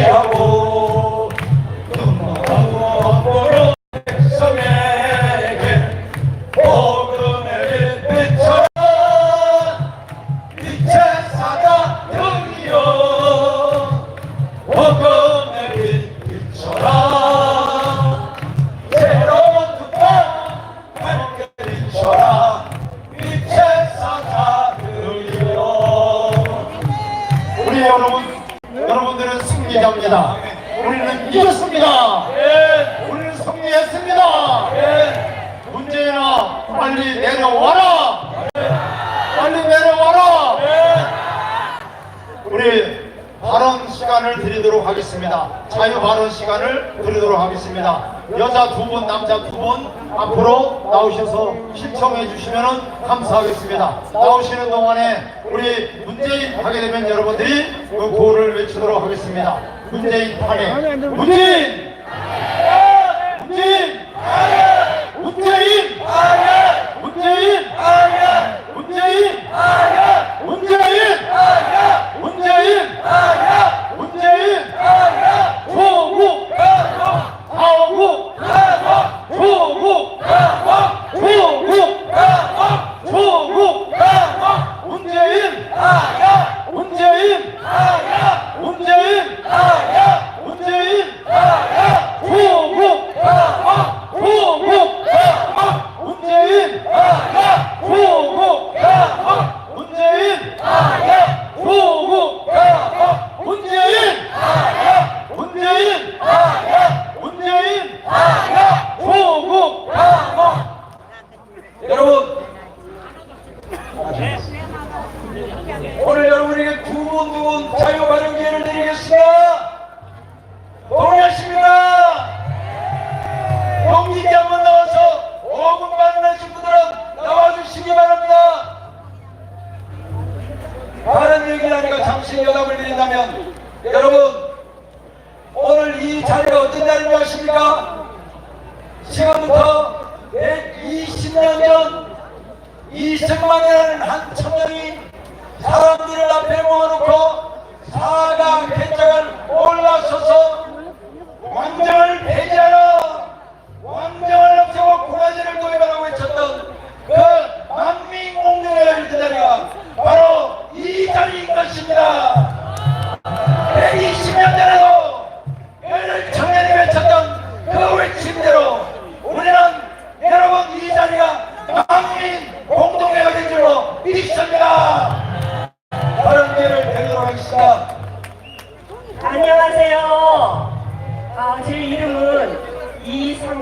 내가 뭐 있습니다. 여자 두 분, 남자 두 분 앞으로 나오셔서 신청해 주시면 감사하겠습니다. 나오시는 동안에 우리 문재인 하게 되면 여러분들이 그 구호를 외치도록 하겠습니다. 문재인 탄핵! 문재인! 문재인! 문재인! 한 청년이 사람들을 앞에 모아놓고 사학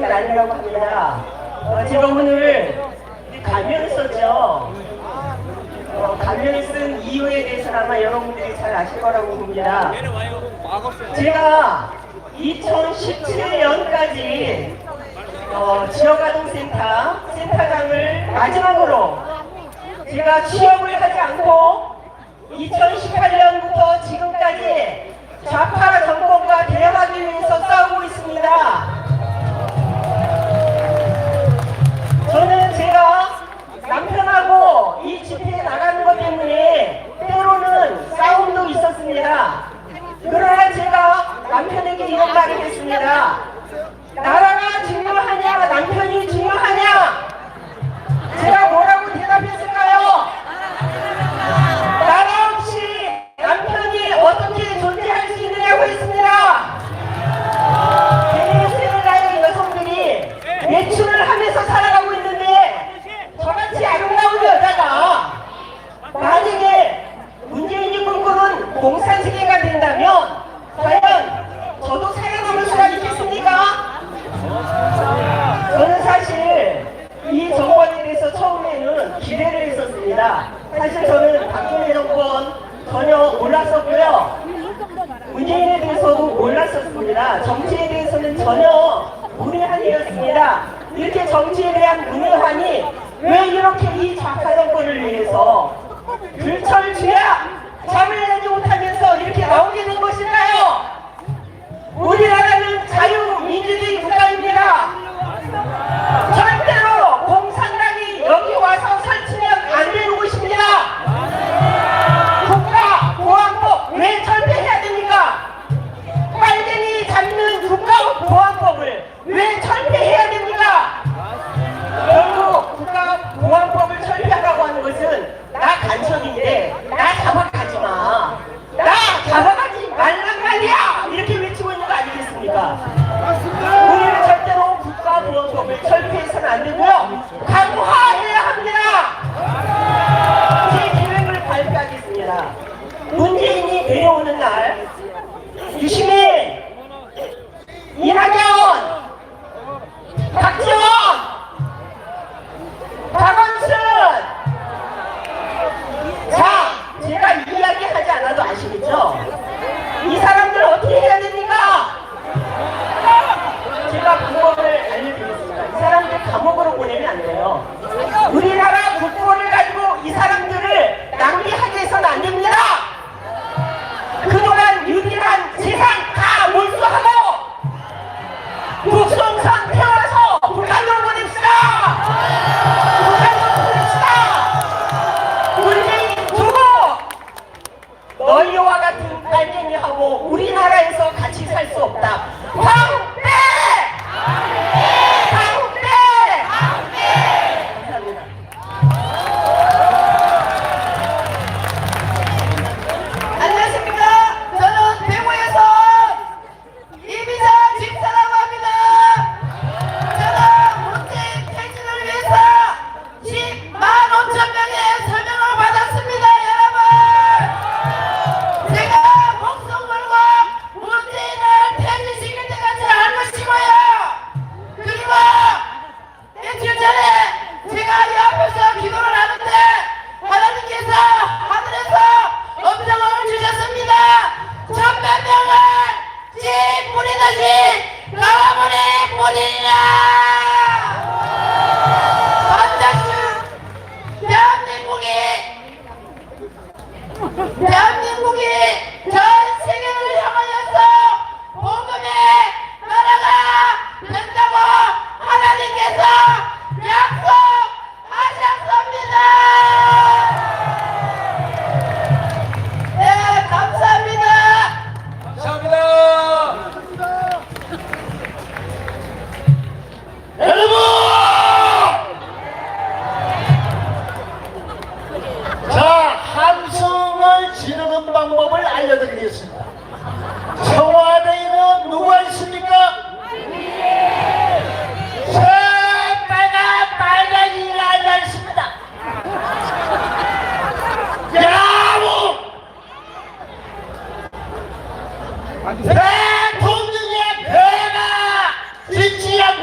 생각을 안 하려고 합니다. 어, 제가 오늘 가면을 썼죠. 어, 가면을 쓴 이유에 대해서 아마 여러분들이 잘 아실 거라고 봅니다. 제가 2017년까지 어, 지역아동센터 센터장을 마지막으로 제가 취업을 하지 않고 2018년부터 지금까지 좌파 정권과 대응하기 위해서 싸우고 있습니다. 저는 제가 남편하고 이 집회에 나가는 것 때문에 때로는 싸움도 있었습니다. 그러나 제가 남편에게 이런 말을 했습니다. 나라가 중요하냐, 남편이 중요하냐? 제가 뭐라고 대답했을까요? 나라 없이 남편이 어떻게 존재할 수 있느냐고 했습니다.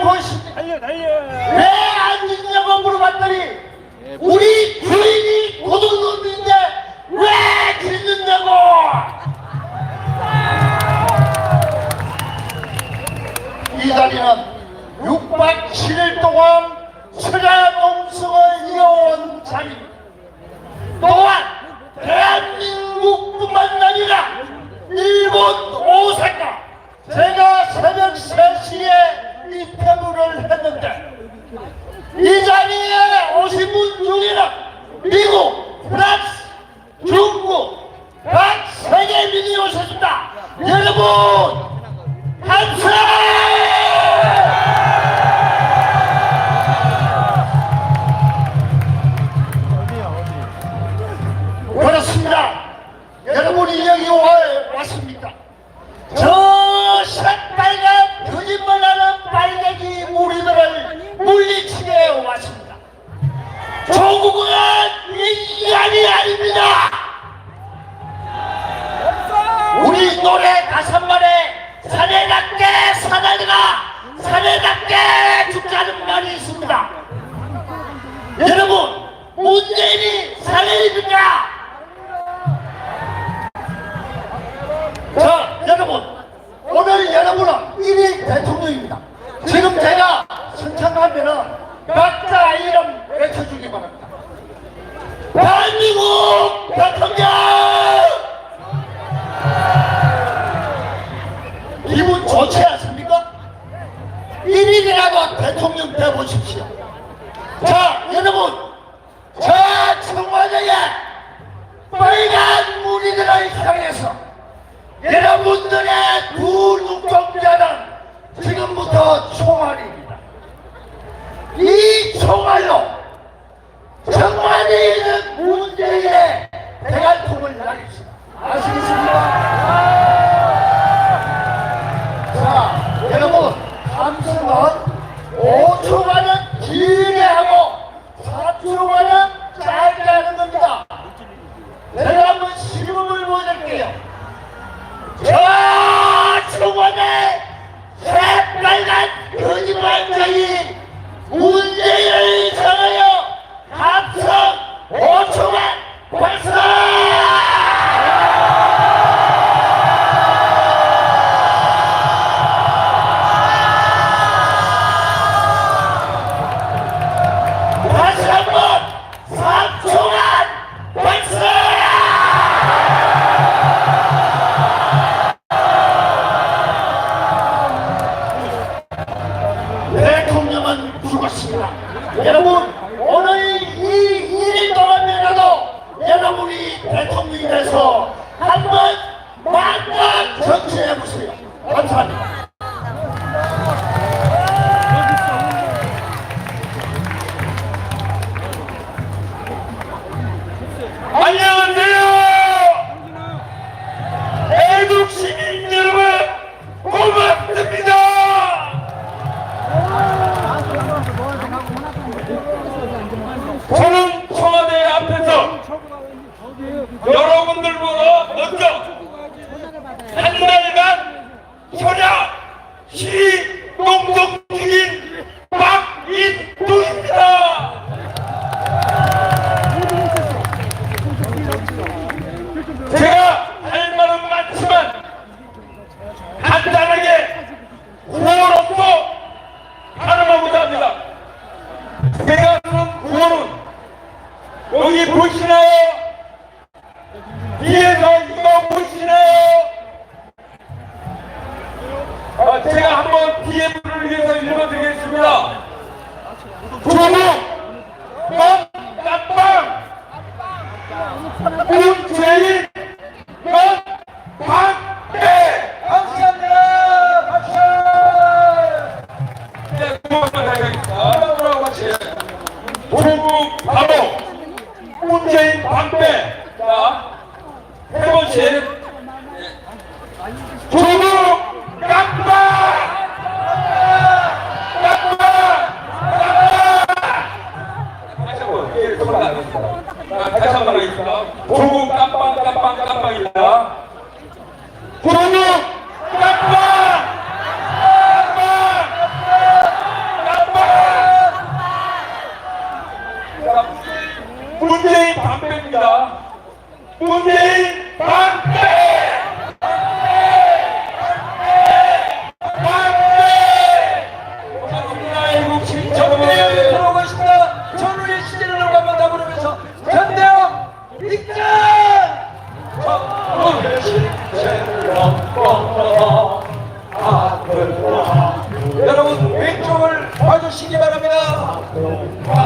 무엇이 달려 달려. 왜 안 죽냐고 물어봤더니 예, 뭐. 우리 주인이 고등놈인데 왜 죽느냐고? 이 자리는 6박 7일 동안 서가농성을 이어온 자리. 또한 대한민국뿐만 아니라 일본 오사카. 제가 새벽 3시에 발언을 했는데 이 자리에 오신 분 중에는 미국, 프랑스, 중국, 각 세계 민이 오셨습니다. 여러분, 한세! Dale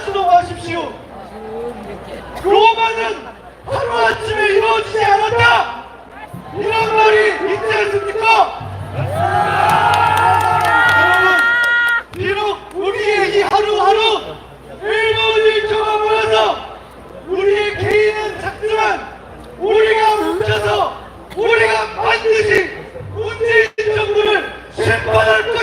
순종하십시오. 로마는 하루아침에 이루어지지 않았다. 이런 말이 있지 않습니까? 여러분, 비록 우리의 이 하루하루 일본인 조합으로서 우리의 개인은 작지만 우리가 뭉쳐서 우리가 반드시 문재인 정부를 심판할 것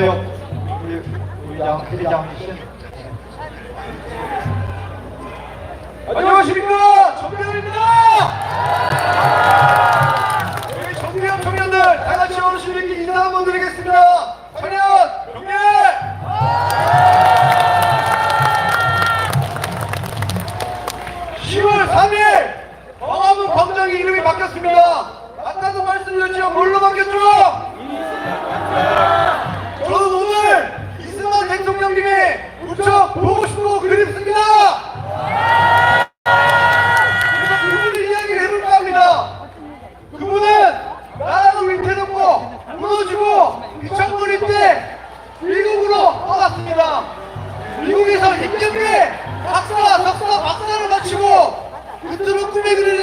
네. 우리 우리 양 회장 안녕하십니까 정대원입니다. Maybe it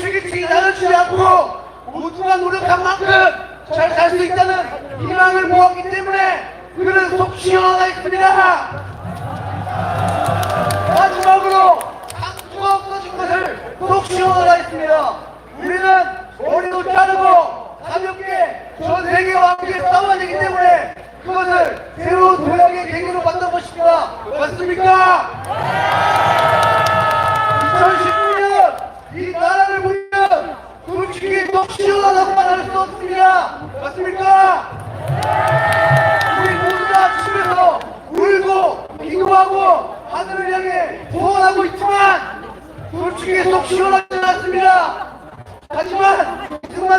세계적인 인상을 주지 않고 모두가 노력한 만큼 잘 살 수 있다는 희망을 모았기 때문에 그는 속 시원하겠습니다. 마지막으로 강수가 없어진 것을 속 시원하겠습니다. 우리는 머리도 자르고 가볍게 전 세계와 함께 싸워야 되기 때문에 그것을 새로운 도약의 계기로 만들어 보십니다. 맞습니까? 2019 이 나라를 보면 도둑치기 독시원하다고 말할 수 없습니다. 맞습니까? 우리 모두 다 집에서 울고 기도하고 하늘을 향해 소원하고 있지만 도둑치기 독시원하지 않습니다. 하지만 정말